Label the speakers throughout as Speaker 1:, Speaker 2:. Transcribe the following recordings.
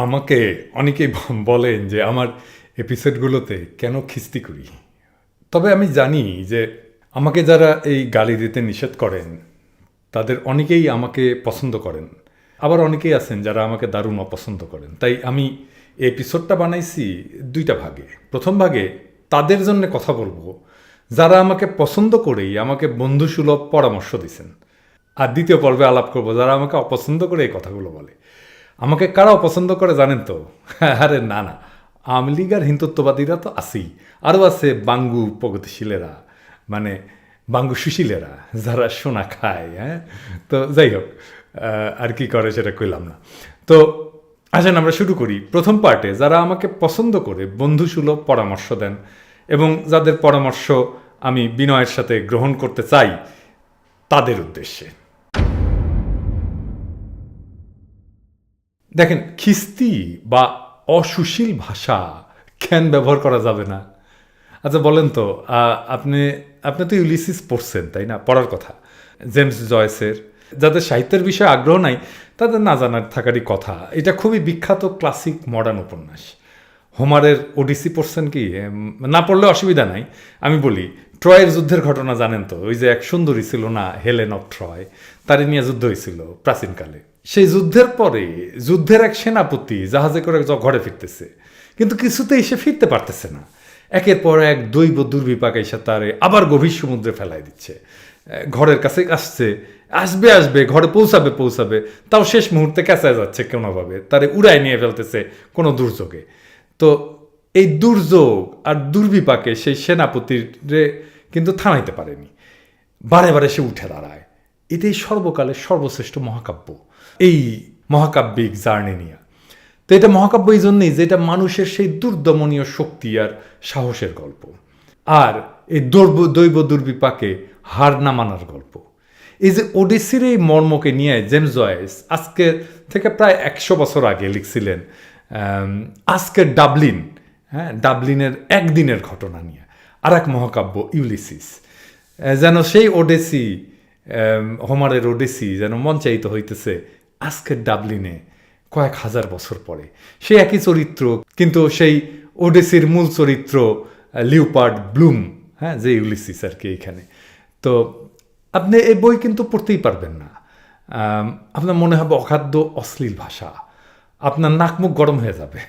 Speaker 1: আমাকে অনেকেই বলেন যে আমার এপিসোডগুলোতে কেন খিস্তি করি? তবে আমি জানি যে আমাকে যারা এই গালি দিতে নিষেধ করেন, তাদের অনেকেই আমাকে পছন্দ করেন। আবার অনেকেই আছেন যারা আমাকে দারুণ অপছন্দ করেন। তাই আমি এপিসোডটা বানাইছি দুইটা ভাগে। প্রথম ভাগে তাদের জন্য কথা বলব। যারা আমাকে পছন্দ করেই আমাকে বন্ধুসুলভ পরামর্শ দিছেন। আর দ্বিতীয় পর্বে আলাপ করব, যারা আমাকে অপছন্দ করে এই কথাগুলো বলে। আমাকে কারা অপছন্দ করে জানেন তো? আরে না না। আওয়ামী লীগ আর হিন্দুত্ববাদীরা তো আছেই। আরও আছে বাঙ্গু প্রগতিশীলেরা মানে বাঙ্গু সুশীলেরা, যারা সোনা খায় হ্যাঁ? তো যাই হোক আর কি করে সেটা কইলাম না। তো আসেন, আমরা শুরু করি। প্রথম পার্টে, যারা আমাকে পছন্দ করে, বন্ধুসুলভ পরামর্শ দেন এবং যাদের পরামর্শ আমি বিনয়ের সাথে গ্রহণ করতে চাই, তাদের উদ্দেশ্যে। দেখেন, খিস্তি বা অসুশীল ভাষা কেন ব্যবহার করা যাবে না? আচ্ছা বলেন তো আপনি আপনি তো ইউলিসিস পড়ছেন, তাই না? পড়ার কথা। জেমস জয়েসের। যাদের সাহিত্যের বিষয়ে আগ্রহ নাই, তাদের না জানার থাকারই কথা। এটা খুবই বিখ্যাত ক্লাসিক মডার্ন উপন্যাস। হোমারের ওডিসি পড়ছেন কি? না পড়লে অসুবিধা নাই। আমি বলি ট্রয়ের যুদ্ধের ঘটনা জানেন তো? ওই যে এক সুন্দরী ছিল না, হেলেন অফ ট্রয়, তারে নিয়ে যুদ্ধ হয়েছিল প্রাচীনকালে। সেই যুদ্ধের পরে যুদ্ধের এক সেনাপতি জাহাজে করে ঘরে ফিরতেছে। কিন্তু কিছুতেই সে ফিরতে পারতেছে না। একের পর এক দৈব দুর্বিপাক এসে তারে আবার গভীর সমুদ্রে ফেলাই দিচ্ছে। ঘরের কাছে আসছে। আসবে আসবে, ঘরে পৌঁছাবে পৌঁছাবে। তাও শেষ মুহূর্তে ক্যাঁচায় যাচ্ছে কোনোভাবে। তারে উড়ায় নিয়ে ফেলতেছে কোনো দুর্যোগে। তো এই দুর্যোগ আর দুর্বিপাকে সেই সেনাপতিরে কিন্তু থামাইতে পারেনি। বারে বারে সে উঠে দাঁড়ায়। এটাই সর্বকালের সর্বশ্রেষ্ঠ মহাকাব্য, এই মহাকাব্যিক জার্নি নিয়ে। তো এটা মহাকাব্য এই জন্যই যে এটা মানুষের সেই দুর্দমনীয় শক্তি আর সাহসের গল্প। আর এই দৈব দৈব দুর্বিপাকে হার না মানার গল্প। এই যে ওডিসির এই মর্মকে নিয়ে জেমস জয়েস আজকে থেকে প্রায় একশো বছর আগে লিখছিলেন আজকের ডাবলিন হ্যাঁ ডাবলিনের একদিনের ঘটনা নিয়ে। আর এক মহাকাব্য, ইউলিসিস। যেন সেই ওডেসি হোমারের ওডেসি যেন মঞ্চায়িত হইতেছে আজকের ডাবলিনে কয়েক হাজার বছর পরে। সেই একই চরিত্র, কিন্তু সেই ওডেসির মূল চরিত্র লিওপার্ড ব্লুম হ্যাঁ যে ইউলিসিস আর কি এইখানে। তো আপনি এই বই কিন্তু পড়তেই পারবেন না। আপনার মনে হবে অখাদ্য, অশ্লীল ভাষা। আপনার নাক মুখ গরম হয়ে যাবে।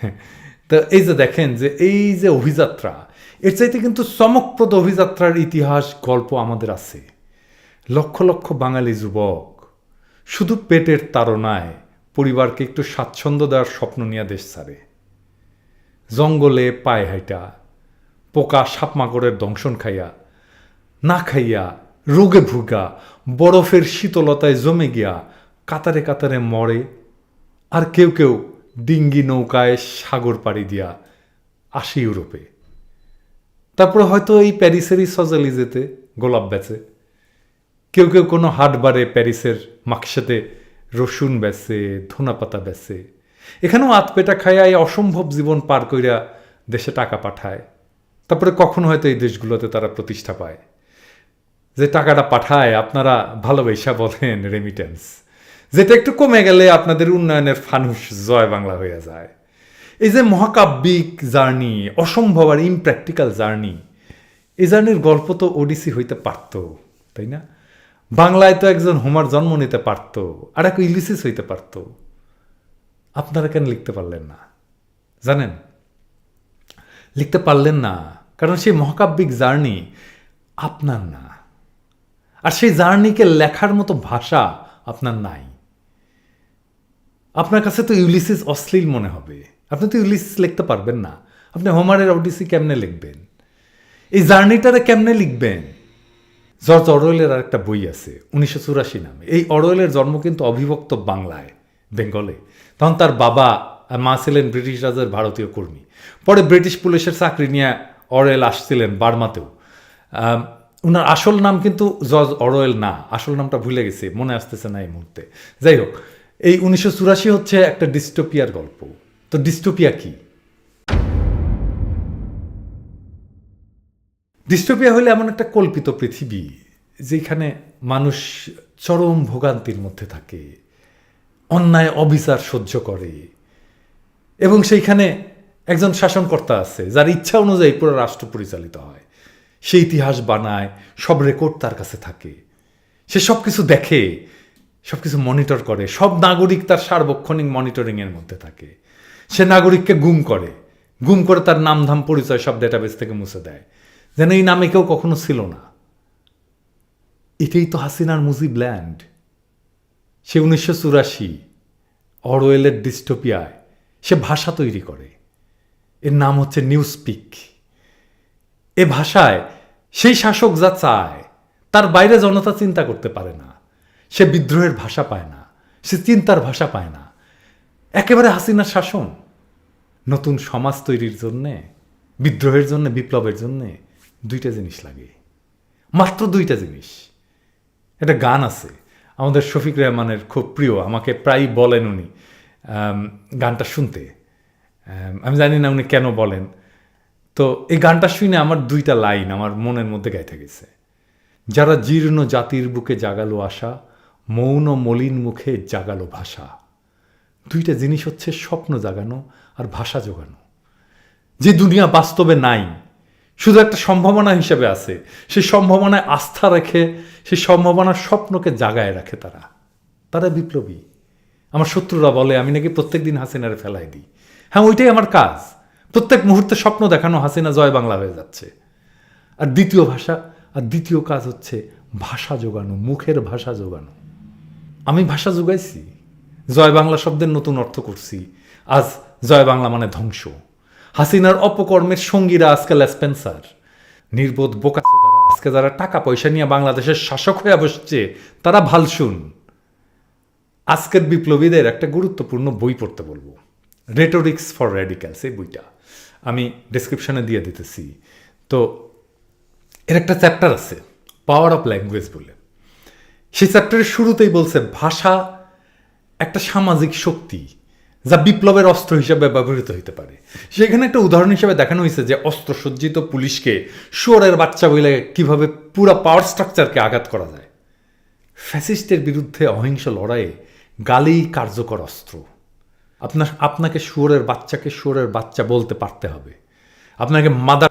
Speaker 1: তো এই যে দেখেন যে এই যে অভিযাত্রা, এর চাইতে কিন্তু চমকপ্রদ অভিযাত্রার ইতিহাস, গল্প আমাদের আছে। লক্ষ লক্ষ বাঙালি যুবক শুধু পেটের তাড়নায় পরিবারকে একটু স্বাচ্ছন্দ্য দেওয়ার স্বপ্ন নিয়ে দেশ ছাড়ে। জঙ্গলে পায়ে হাইটা, পোকা সাপ সাপমাকড়ের দংশন খাইয়া, না খাইয়া, রোগে ভুগা, বরফের শীতলতায় জমে গিয়া, কাতারে কাতারে মরে, আর কেউ কেউ ডিঙ্গি নৌকায় সাগর পাড়ি দিয়া আসি ইউরোপে। তারপরে হয়তো এই প্যারিসেরই সজালিজেতে গোলাপ বেচে। কেউ কেউ কোনো হাট বারে প্যারিসের মাকসাতে রসুন বেচে ধনা পাতা বেচে। এখানেও আতপেটা খাইয়া এই অসম্ভব জীবন পার কইরা দেশে টাকা পাঠায়। তারপরে কখনো হয়তো এই দেশগুলোতে তারা প্রতিষ্ঠা পায়। যে টাকাটা পাঠায়, আপনারা ভালোবাসা বলেন রেমিটেন্স যেটা একটু কমে গেলে আপনাদের উন্নয়নের ফানুস জয় বাংলা হয়ে যায়। এই যে মহাকাব্যিক জার্নি, অসম্ভব আর ইমপ্র্যাকটিক্যাল জার্নি, এই জার্নির গল্প তো ওডিসি হইতে পারত, তাই না? বাংলায় তো একজন হোমার জন্ম নিতে পারত, আর এক ইলিসিস হইতে পারত। আপনারা কেন লিখতে পারলেন না? জানেন? লিখতে পারলেন না, কারণ সেই মহাকাব্যিক জার্নি আপনার না। আর সেই জার্নিকে লেখার মতো ভাষা আপনার নাই। আপনার কাছে তো ইউলিসিস অশ্লীল মনে হবে। আপনি তো ইউলিসিস লিখতে পারবেন না। আপনি হোমারের ওডিসি কেমনে লিখবেন? এই জার্নিটারে কেমনে লিখবেন? জর্জ অরওয়েলের আর একটা বই আছে, উনিশশো চুরাশি নামে। এই অরওয়েলের জন্ম কিন্তু অবিভক্ত বাংলায়, বেঙ্গলে। তখন তার বাবা আর মা ছিলেন ব্রিটিশ রাজের ভারতীয় কর্মী। পরে ব্রিটিশ পুলিশের চাকরি নিয়ে অরওয়েল আসছিলেন বার্মাতেও। ওনার আসল নাম কিন্তু জর্জ অরওয়েল না। আসল নামটা ভুলে গেছে, মনে আসতেছে না এই মুহূর্তে। যাই হোক এই উনিশশো চুরাশি হচ্ছে একটা ডিস্টোপিয়ার গল্প। তো ডিস্টোপিয়া কি? ডিস্টোপিয়া হলে এমন একটা কল্পিত পৃথিবী যেখানে মানুষ চরম ভোগান্তির মধ্যে থাকে, অন্যায়, অবিচার সহ্য করে এবং সেইখানে একজন শাসনকর্তা আছে, যার ইচ্ছা অনুযায়ী পুরো রাষ্ট্র পরিচালিত হয়। সে ইতিহাস বানায়, সব রেকর্ড তার কাছে থাকে। সে সব কিছু দেখে সব কিছু মনিটর করে। সব নাগরিক তার সার্বক্ষণিক মনিটরিংয়ের মধ্যে থাকে। সে নাগরিককে গুম করে। গুম করে তার নামধাম পরিচয় সব ডেটাবেস থেকে মুছে দেয়। যেন এই নামে কেউ কখনো ছিল না। এটাই তো হাসিনার মুজিব ল্যান্ড সে উনিশশো চুরাশি অরওয়েলের ডিস্টোপিয়ায় সে ভাষা তৈরি করে। এর নাম হচ্ছে নিউ স্পিক এ ভাষায় সেই শাসক যা চায়, তার বাইরে জনতা চিন্তা করতে পারে না। সে বিদ্রোহের ভাষা পায় না, সে চিন্তার ভাষা পায় না। একেবারে হাসিনার শাসন। নতুন সমাজ তৈরির জন্যে, বিদ্রোহের জন্য, বিপ্লবের জন্যে দুইটা জিনিস লাগে। মাত্র দুইটা জিনিস। একটা গান আছে। আমাদের শফিক রেহমানের খুব প্রিয়, আমাকে প্রায় বলেন উনি গানটা শুনতে। আমি জানি না উনি কেন বলেন। তো এই গানটা শুনে আমার দুইটা লাইন আমার মনের মধ্যে গাইতে গেছে। যারা জীর্ণ জাতির বুকে জাগালো আশা মৌন মলিন মুখে জাগালো ভাষা। দুইটা জিনিস হচ্ছে স্বপ্ন জাগানো আর ভাষা জোগানো। যে দুনিয়া বাস্তবে নাই, শুধু একটা সম্ভাবনা হিসেবে আছে। সেই সম্ভাবনায় আস্থা রেখে সেই সম্ভাবনার স্বপ্নকে জাগায় রাখে তারা। তারা বিপ্লবী। আমার শত্রুরা বলে, আমি নাকি প্রত্যেক দিন হাসিনারে ফেলাই দিই। হ্যাঁ ওইটাই আমার কাজ। প্রত্যেক মুহূর্তে স্বপ্ন দেখানো হাসিনা জয় বাংলা হয়ে যাচ্ছে। আর দ্বিতীয় ভাষা, আর দ্বিতীয় কাজ হচ্ছে ভাষা জোগানো, মুখের ভাষা জোগানো। আমি ভাষা যোগাইছি। জয় বাংলা শব্দের নতুন অর্থ করছি। আজ জয় বাংলা মানে ধ্বংস। হাসিনার অপকর্মের সঙ্গীরা আজকে লেসপেন্সার নির্বোধ বোকা তারা আজকে যারা টাকা পয়সা নিয়ে বাংলাদেশের শাসক হয়ে বসছে, তারা ভালশুন আজকের বিপ্লবীদের একটা গুরুত্বপূর্ণ বই পড়তে বলব। রেটোরিক্স ফর রেডিক্যালস এই বইটা। আমি ডিসক্রিপশনে দিয়ে দিতেছি। তো এর একটা চ্যাপ্টার আছে পাওয়ার অফ ল্যাঙ্গুয়েজ বলে। সেই চ্যাপ্টারের শুরুতেই বলছে, ভাষা একটা সামাজিক শক্তি যা বিপ্লবের অস্ত্র হিসেবে ব্যবহৃত হতে পারে। সেখানে একটা উদাহরণ হিসেবে দেখানো হয়েছে যে অস্ত্রসজ্জিত পুলিশকে শুয়োরের বাচ্চা বলে কীভাবে পুরো পাওয়ার স্ট্রাকচারকে আঘাত করা যায়। ফ্যাসিস্টের বিরুদ্ধে অহিংস লড়াইয়ে গালি কার্যকর অস্ত্র। আপনার, আপনাকে শুয়োরের বাচ্চাকে শুয়োরের বাচ্চা বলতে পারতে হবে। আপনাকে মাদার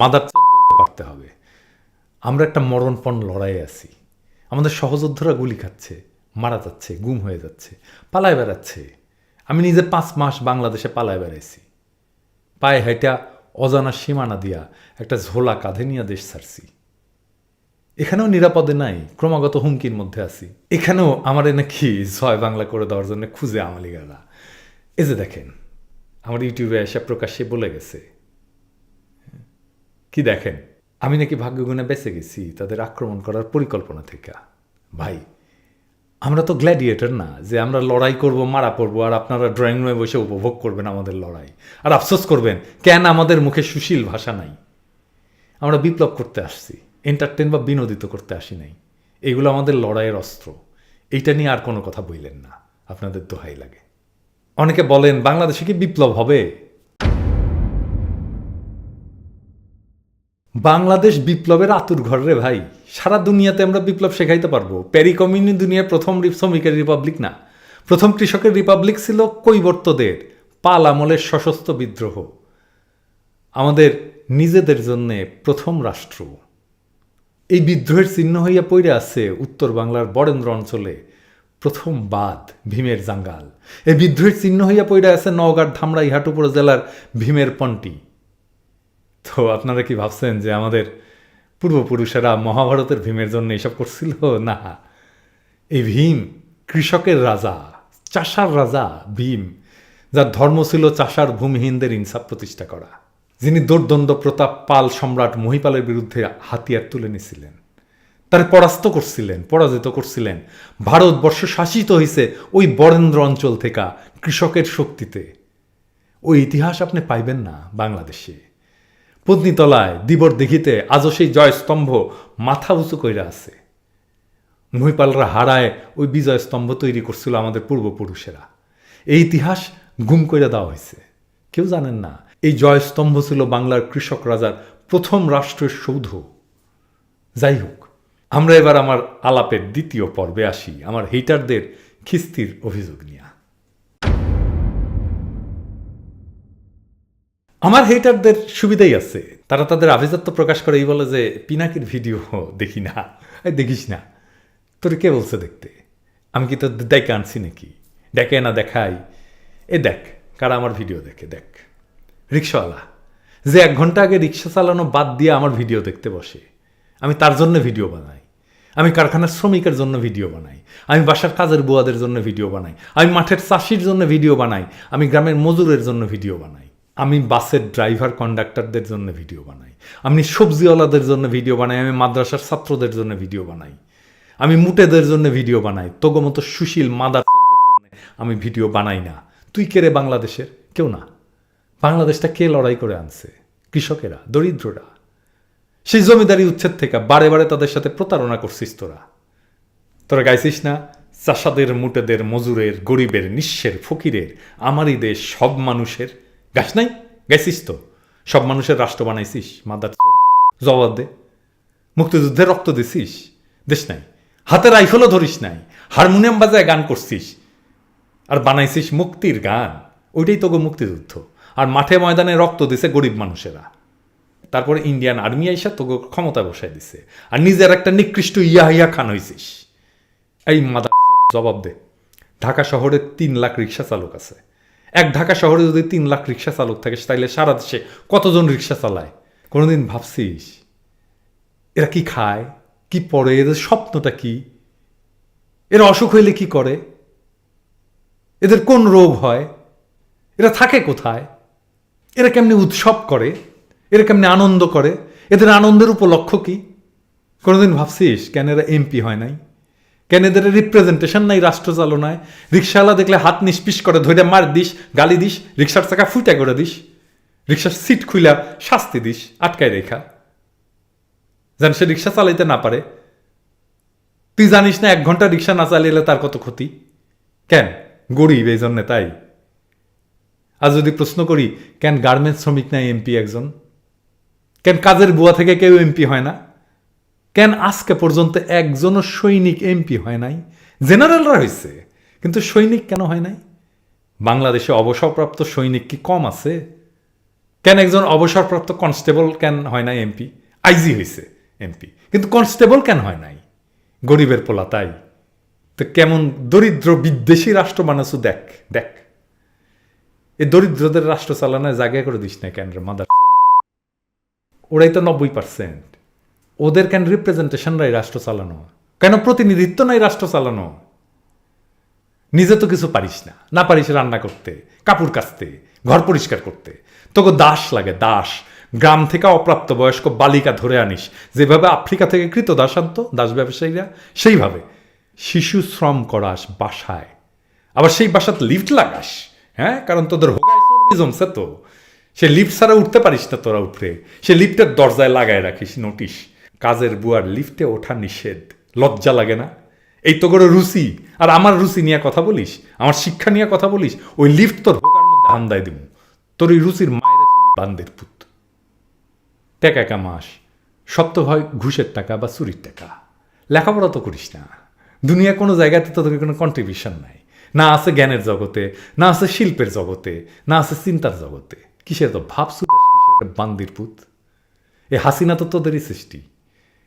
Speaker 1: মাদার বলতে পারতে হবে। আমরা একটা মরণপণ লড়াইয়ে আছি। আমাদের সহযোদ্ধারা গুলি খাচ্ছে, মারা যাচ্ছে, গুম হয়ে যাচ্ছে, পালায় বেড়াচ্ছে। আমি নিজে পাঁচ মাস বাংলাদেশে পালায় বেড়াইছি। পায়ে হেঁটা অজানা সীমানা দিয়া একটা ঝোলা কাঁধে নিয়ে দেশ ছাড়ছি। এখানেও নিরাপদে নাই, ক্রমাগত হুমকির মধ্যে আছি। এখানেও আমারে নাকি জয় বাংলা করে দেওয়ার জন্য খুঁজে আমালিগারা এই যে দেখেন, আমার ইউটিউবে এসে প্রকাশ্যে বলে গেছে। কি দেখেন? আমি নাকি ভাগ্যগুণে বেঁচে গেছি, তাদের আক্রমণ করার পরিকল্পনা থেকে। ভাই, আমরা তো গ্ল্যাডিয়েটর না, যে আমরা লড়াই করব, মারা পড়ব, আর আপনারা ড্রয়িং রুমে বসে উপভোগ করবেন আমাদের লড়াই। আর আফসোস করবেন, কেন আমাদের মুখে সুশীল ভাষা নাই? আমরা বিপ্লব করতে আসছি এন্টারটেন বা বিনোদিত করতে আসি নাই। এগুলো আমাদের লড়াইয়ের অস্ত্র। এইটা নিয়ে আর কোনো কথা বললেন না। আপনাদের দোহাই লাগে। অনেকে বলেন, বাংলাদেশে কি বিপ্লব হবে? বাংলাদেশ বিপ্লবের আতুর ঘর রে ভাই। সারা দুনিয়াতে আমরা বিপ্লব শেখাইতে পারব। প্যারি কমিউনি দুনিয়ার প্রথম শ্রমিকের রিপাবলিক না। প্রথম কৃষকের রিপাবলিক ছিল কৈবর্তদের। পাল আমলের সশস্ত্র বিদ্রোহ। আমাদের নিজেদের জন্যে প্রথম রাষ্ট্র। এই বিদ্রোহের চিহ্ন হইয়া পড়ে আছে উত্তর বাংলার বরেন্দ্র অঞ্চলে। প্রথম বাদ ভীমের জাঙ্গাল। এই বিদ্রোহের চিহ্ন হইয়া পড়ে আছে নওগাঁর ধামরাই হাটুপুর জেলার ভীমের পন্টি। তো আপনারা কি ভাবছেন যে আমাদের পূর্বপুরুষেরা মহাভারতের ভীমের জন্য এসব করছিল? না। এই ভীম কৃষকের রাজা, চাষার রাজা ভীম, যার ধর্ম ছিল চাষার ভূমিহীনদের ইনসাফ প্রতিষ্ঠা করা। যিনি দোর্দণ্ড প্রতাপ, পাল সম্রাট মহিপালের বিরুদ্ধে হাতিয়ার তুলে নিয়েছিলেন তার পরাস্ত করছিলেন, পরাজিত করছিলেন। ভারতবর্ষ শাসিত হয়েছে ওই বরেন্দ্র অঞ্চল থেকে কৃষকের শক্তিতে। ওই ইতিহাস আপনি পাইবেন না বাংলাদেশে। পত্নীতলায় দিবর দেখিতে আজও সেই জয়স্তম্ভ মাথা উঁচু কইরা আছে। মহিপালরা হারায় ওই বিজয় স্তম্ভ তৈরি করছিল আমাদের পূর্বপুরুষেরা। এই ইতিহাস গুম করে দেওয়া হয়েছে কেউ জানেন না, এই জয়স্তম্ভ ছিল বাংলার কৃষক রাজার প্রথম রাষ্ট্রের সৌধ। যাই হোক, আমরা এবার আমার আলাপের দ্বিতীয় পর্বে আসি, আমার হেটারদের খিস্তির অভিযোগ নিয়ে। আমার হেটারদের সুবিধাই আছে। তারা তাদের আভিজাত্য প্রকাশ করে, এই বলে যে, পিনাকির ভিডিও দেখি না। দেখিস না। তোর কে বলছে দেখতে? আমি কি তোর ডেকে আনছি নাকি? ডেকে না দেখাই। এ দেখ, কারা আমার ভিডিও দেখে, দেখ। রিক্সাওয়ালা, যে এক ঘণ্টা আগে রিক্সা চালানো বাদ দিয়ে আমার ভিডিও দেখতে বসে। আমি তার জন্য ভিডিও বানাই। আমি কারখানার শ্রমিকের জন্য ভিডিও বানাই। আমি বাসার কাজের বুয়াদের জন্য ভিডিও বানাই। আমি মাঠের চাষির জন্য ভিডিও বানাই। আমি গ্রামের মজুরের জন্য ভিডিও বানাই। আমি বাসের ড্রাইভার কন্ডাক্টরদের জন্য ভিডিও বানাই। আমি সবজিওয়ালাদের জন্য ভিডিও বানাই, আমি মাদ্রাসার ছাত্রদের জন্য ভিডিও বানাই। আমি মুটেদের জন্য ভিডিও বানাই, তোগো মতো সুশীল মাদার আমি ভিডিও বানাই না। তুই কে রে বাংলাদেশের? কেউ না। বাংলাদেশটা কে লড়াই করে আনছে? কৃষকেরা, দরিদ্ররা। সেই জমিদারি উচ্ছেদ থেকে বারে বারে তাদের সাথে প্রতারণা করছিস তোরা। তোরা গাইছিস না? চাষাদের, মুটেদের, মজুরের, গরিবের, নিঃস্বের, ফকিরের, আমারই দেশ সব মানুষের গাছ নাই? গাইছিস তো। সব মানুষের রাষ্ট্র বানাইছিস, মাদার জবাব দে। মুক্তিযুদ্ধে রক্ত দিছিস দেশ নাই। হাতে রাইফেলও ধরিস নাই। হারমোনিয়াম বাজায় গান করছিস। আর বানাইছিস মুক্তির গান। ওইটাই তোকে মুক্তিযুদ্ধ। আর মাঠে ময়দানে রক্ত দিছে গরিব মানুষেরা। তারপরে ইন্ডিয়ান আর্মি আইসা তোকে ক্ষমতা বসাই দিছে। আর নিজের একটা নিকৃষ্ট ইয়া ইয়া খান হইছিস। এই মাদা জবাব দে। ঢাকা শহরে তিন লাখ রিক্সা চালক আছে। এক ঢাকা শহরে যদি তিন লাখ রিক্সা চালক থাকে, তাইলে সারা দেশে কতজন রিক্সা চালায়? কোনোদিন ভাবছিস? এরা কি খায়? কি পড়ে এদের স্বপ্নটা কি? এরা অসুখ হইলে কি করে? এদের কোন রোগ হয়? এরা থাকে কোথায়? এরা কেমনি উৎসব করে? এরা কেমনি আনন্দ করে? এদের আনন্দের উপলক্ষ কি? কোনোদিন ভাবছিস কেন এরা এমপি হয় নাই? কেন এদের রিপ্রেজেন্টেশন নাই রাষ্ট্র চালনায়? রিক্সাওয়ালা দেখলে হাত নিষ্পিস করে ধরে মার দিস, গালি দিস, রিক্সার চাকা ফুটা করে দিস, রিক্সার সিট খুইলা শাস্তি দিস, আটকায় রেখা। যেন সে রিক্সা চালাইতে না পারে। তুই জানিস না, এক ঘণ্টা রিক্সা না চালিয়ে তার কত ক্ষতি? কেন? গরিব এই জন্যে তাই। আর যদি প্রশ্ন করি, কেন গার্মেন্টস শ্রমিক নাই এমপি একজন? কেন কাজের বুয়া থেকে কেউ এমপি হয় না? কেন আজকে পর্যন্ত একজনও সৈনিক এমপি হয় নাই? জেনারেলরা হয়েছে কিন্তু সৈনিক কেন হয় নাই? বাংলাদেশে অবসরপ্রাপ্ত সৈনিক কি কম আছে? কেন একজন অবসরপ্রাপ্ত কনস্টেবল কেন হয় নাই এমপি? আইজি হয়েছে এমপি, কিন্তু কনস্টেবল কেন হয় নাই? গরিবের পোলা তাই। তো কেমন দরিদ্র বিদ্বেষী রাষ্ট্র বানাসু দেখ দেখ। এই দরিদ্রদের রাষ্ট্র চালানোর জায়গায় করে দিস না কেন মাদার ওরাই তো নব্বই পার্সেন্ট ওদের কেন রিপ্রেজেন্টেশন নাই রাষ্ট্র চালানো? কেন প্রতিনিধিত্ব নাই রাষ্ট্র চালানো? নিজে তো কিছু পারিস না। না পারিস রান্না করতে, কাপড় কাচতে, ঘর পরিষ্কার করতে। তোকে দাস লাগে, দাস। গ্রাম থেকে অপ্রাপ্ত বয়স্ক বালিকা ধরে আনিস। যেভাবে আফ্রিকা থেকে কৃত দাস আনত, দাস ব্যবসায়ীরা, সেইভাবে। শিশু শ্রম করাস বাসায়। আবার সেই বাসাতে লিফট লাগাস হ্যাঁ? কারণ তোদের জমছে তো। সে লিফট ছাড়া উঠতে পারিস না তোরা উঠে সে লিফটের দরজায় লাগায় রাখিস, নোটিশ। কাজের বুয়ার লিফটে ওঠা নিষেধ। লজ্জা লাগে না? এই তো করে রুচি। আর আমার রুচি নিয়ে কথা বলিস? আমার শিক্ষা নিয়ে কথা বলিস? ওই লিফট তোর হোকার মধ্যে হান্দায় দিব তোর ওই রুচির মায়ের বান্দের পুত। টাকা কামাস। সব তো হয় ঘুষের টাকা বা চুরির টাকা। লেখাপড়া তো করিস না। দুনিয়া কোনো জায়গাতে তো তোকে কোনো কন্ট্রিবিউশন নাই। না আছে জ্ঞানের জগতে, না আছে শিল্পের জগতে, না আছে চিন্তার জগতে। কিসের তো ভাবছু কিসের বান্দির পুত? এ হাসিনা তো তোদেরই সৃষ্টি।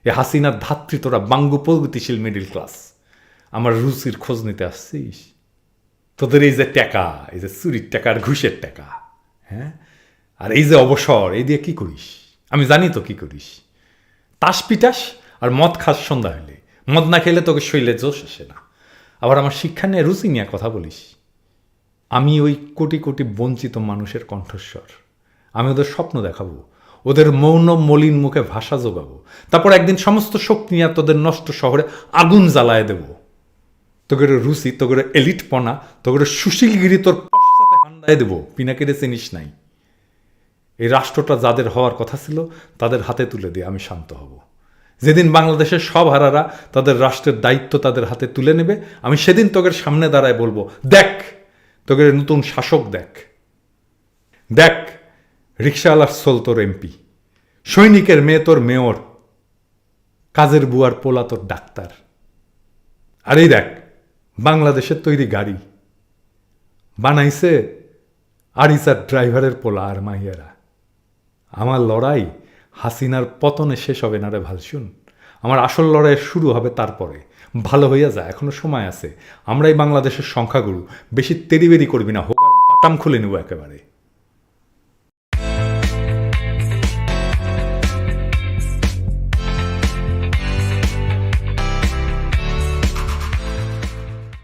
Speaker 1: এ হাসিনার ধাত্রী তোরা বাঙ্গু প্রগতিশীল মিডিল ক্লাস আমার রুচির খোঁজ নিতে আসছিস? তোদের এই যে টাকা, এই যে চুরির টাকা আর ঘুষের টাকা হ্যাঁ? আর এই যে অবসর, এই দিয়ে কি করিস? আমি জানি তো কি করিস। তাস পিটাস আর মদ খাস সন্ধ্যা হলে মদ না খেলে তোকে শৈলে জোশ আসে না। আবার আমার শিক্ষা নিয়ে রুচি নিয়ে কথা বলিস? আমি ওই কোটি কোটি বঞ্চিত মানুষের কণ্ঠস্বর। আমি ওদের স্বপ্ন দেখাবো। ওদের মৌন মলিন মুখে ভাষা জোগাবো। তারপর একদিন সমস্ত শক্তি নিয়ে তোদের নষ্ট শহরে আগুন জ্বালায় দেব। তোদের রুচি তোদের এলিটপনা তোদের সুশীলগিরি তোর হান্দায় দেবো। পিনাকিরে চিনিস নাই। এই রাষ্ট্রটা যাদের হওয়ার কথা ছিল, তাদের হাতে তুলে দিয়ে আমি শান্ত হব। যেদিন বাংলাদেশের সব হারারা তাদের রাষ্ট্রের দায়িত্ব তাদের হাতে তুলে নেবে, আমি সেদিন তোদের সামনে দাঁড়ায় বলব, দেখ তোদের নতুন শাসক দেখ। দেখ রিক্সাওয়ালার সোল তোর এমপি। সৈনিকের মেয়ে তোর মেয়র। কাজের বুয়ার পোলা তোর ডাক্তার। আর এই দেখ বাংলাদেশের তৈরি গাড়ি। বানাইছে আরিসার ড্রাইভারের পোলা আর মাইয়ারা আমার লড়াই হাসিনার পতনে শেষ হবে না রে ভালসুন। আমার আসল লড়াই শুরু হবে তারপরে। ভালো হইয়া যায় এখনও সময় আছে। আমরাই বাংলাদেশের সংখ্যাগুরু। বেশি তেরিবেরি করবি না হোক বাটাম খুলে নেব একেবারে।